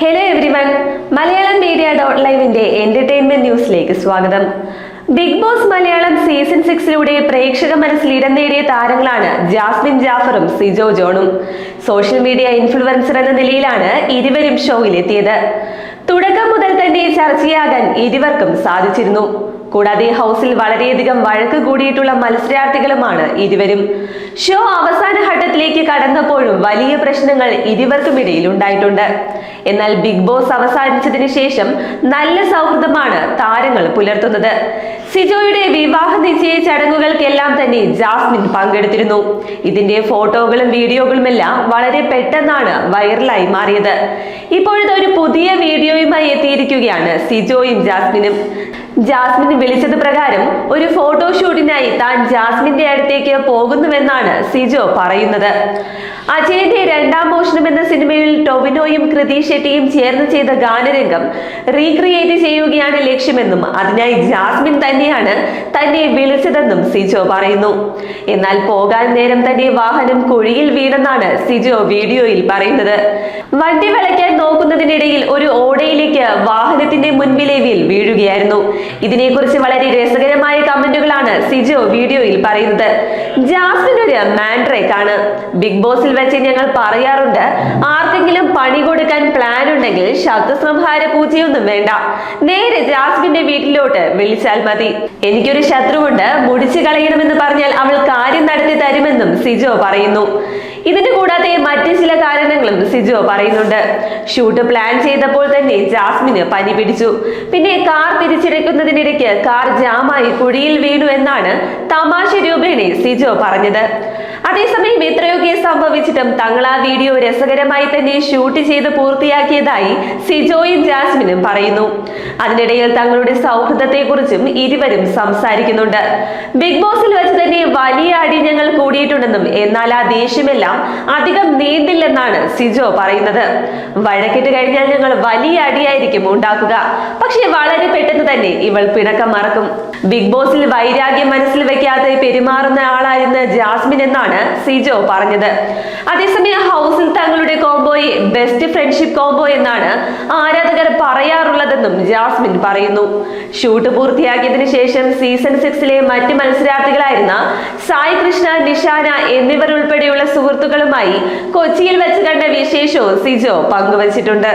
Hello everyone Malayalam media dot ലൈവിന്റെ entertainment ന്യൂസിലേക്ക് സ്വാഗതം. Big boss Malayalam season സിക്സിലൂടെ പ്രേക്ഷക മനസ്സിൽ ഇടം നേടിയ താരങ്ങളാണ് ജാസ്മിൻ ജാഫറും സിജോ ജോണും. സോഷ്യൽ മീഡിയ ഇൻഫ്ലുവൻസർ എന്ന നിലയിലാണ് ഇരുവരും ഷോയിലെത്തിയത് തുടക്കം മുതൽ തന്നെ ചർച്ചയാകാൻ ഇരുവർക്കും സാധിച്ചിരുന്നു. കൂടാതെ ഹൗസിൽ വളരെയധികം വഴക്ക് കൂടിയിട്ടുള്ള മത്സരാർത്ഥികളുമാണ് ഇരുവരും. ഷോ അവസാന ഘട്ടത്തിലേക്ക് കടന്നപ്പോഴും വലിയ പ്രശ്നങ്ങൾ ഇരുവർക്കുമിടയിൽ ഉണ്ടായിട്ടുണ്ട്. എന്നാൽ ബിഗ് ബോസ് അവസാനിച്ചതിന് ശേഷം നല്ല സൗഹൃദമാണ് താരങ്ങൾ പുലർത്തുന്നത്. സിജോയുടെ വിവാഹ നിശ്ചയ ചടങ്ങുകൾക്കെല്ലാം തന്നെ ജാസ്മിൻ പങ്കെടുത്തിരുന്നു. ഇതിന്റെ ഫോട്ടോകളും വീഡിയോകളുമെല്ലാം വളരെ പെട്ടെന്നാണ് വൈറലായി മാറിയത്. ഇപ്പോഴത്തെ ഒരു പുതിയ വീഡിയോയുമായി എത്തിയിരിക്കുകയാണ് സിജോയും ജാസ്മിനും. ജാസ്മിൻ വിളിച്ചത് പ്രകാരം ഒരു ഫോട്ടോഷൂട്ടിനായി താൻ ജാസ്മിന്റെ അടുത്തേക്ക് പോകുന്നുവെന്നാണ് സിജോ പറയുന്നത്. അജയന്റെ രണ്ടാം മോഷണം എന്ന സിനിമയിൽ ടൊവിനോയും കൃതി ഷെട്ടിയും ചേർന്ന് ചെയ്ത ഗാനരംഗം റീക്രിയേറ്റ് ചെയ്യുകയാണ് ലക്ഷ്യമെന്നും അതിനായി ജാസ്മിൻ തന്നെയാണ് തന്നെ വിളിച്ചതെന്നും സിജോ പറയുന്നു. എന്നാൽ പോകാൻ നേരം തന്നെ വാഹനം കുഴിയിൽ വീണെന്നാണ് സിജോ വീഡിയോയിൽ പറയുന്നത്. വണ്ടി വിളയ്ക്കാൻ ഓടയിലേക്ക് വാഹനത്തിന്റെ മുൻപിലെ വീൽ വീഴുകയായിരുന്നു. ഇതിനെക്കുറിച്ച് വളരെ രസകരമായ കമന്റുകളാണ് സിജോ വീഡിയോയിൽ പറയുന്നത്. ജാസ്മിൻ ഒരു മാൻഡ്രേക്ക് ആണ് ബിഗ് ബോസിൽ വെച്ച് ഞങ്ങൾ പറയാറുണ്ട് ആർക്കെങ്കിലും പണി കൊടുക്കാൻ പ്ലാൻ ഉണ്ടെങ്കിൽ ശബ്ദസംഹാര പൂജയൊന്നും വേണ്ട. നേരെ ജാസ്മിന്റെ വീട്ടിലോട്ട് വിളിച്ചാൽ മതി. എനിക്കൊരു ശത്രുവുണ്ട് മുടിച്ചു കളയണമെന്ന് പറഞ്ഞാൽ അവൾ കാര്യം നടത്തി തരുമെന്നും സിജോ പറയുന്നു. ഇതിന് കൂടാതെ മറ്റു ചില കാരണങ്ങളും സിജോ പറയുന്നുണ്ട്. ഷൂട്ട് പ്ലാൻ ചെയ്തപ്പോൾ തന്നെ ജാസ്മിന് പനി പിടിച്ചു. പിന്നെ കാർ തിരിച്ചിറക്കുന്നതിനിടയ്ക്ക് കാർ ജാമായി കുഴിയിൽ വീണു എന്നാണ് തമാശ രൂപേണ സിജോ പറഞ്ഞത്. അതേസമയം എത്രയൊക്കെ സംഭവിച്ചിട്ടും തങ്ങൾ ആ വീഡിയോ രസകരമായി തന്നെ ഷൂട്ട് ചെയ്ത് പൂർത്തിയാക്കിയതായി സിജോയും ജാസ്മിനും പറയുന്നു. അതിനിടയിൽ തങ്ങളുടെ സൗഹൃദത്തെക്കുറിച്ചും ഇരുവരും സംസാരിക്കുന്നുണ്ട്. ബിഗ് ബോസിൽ വെച്ച് തന്നെ വലിയ അടി കൂടിയിട്ടുണ്ടെന്നും എന്നാൽ ആ ദേഷ്യമെല്ലാം അധികം നീണ്ടില്ലെന്നാണ് സിജോ പറയുന്നത്. വഴക്കിട്ട് കഴിഞ്ഞാൽ ഞങ്ങൾ വലിയ അടിയായിരിക്കും ഉണ്ടാക്കുക. പക്ഷേ വളരെ പെട്ടെന്ന് തന്നെ ഇവൾ പിണക്കം മറക്കും. ബിഗ് ബോസിൽ വൈരാഗ്യം മനസ്സിൽ വെക്കാതെ പെരുമാറുന്ന ആളായിരുന്ന ജാസ്മിൻ എന്നാണ് സിജോ പറഞ്ഞത്. അതേസമയം ഹൗസിൽ തങ്ങളുടെ കോംബോയെ ബെസ്റ്റ് ഫ്രണ്ട്ഷിപ്പ് കോംബോ എന്നാണ് ആരാധകർ പറയാറുള്ളതെന്നും ജാസ്മിൻ പറയുന്നു. ഷൂട്ട് പൂർത്തിയാക്കിയതിനു ശേഷം സീസൺ സിക്സിലെ മറ്റ് മത്സരാർത്ഥികളായിരുന്ന സായി കൃഷ്ണ നിഷാന എന്നിവർ ഉൾപ്പെടെയുള്ള സുഹൃത്തുക്കളുമായി കൊച്ചിയിൽ വെച്ച് കണ്ട വിശേഷവും സിജോ പങ്കുവച്ചിട്ടുണ്ട്.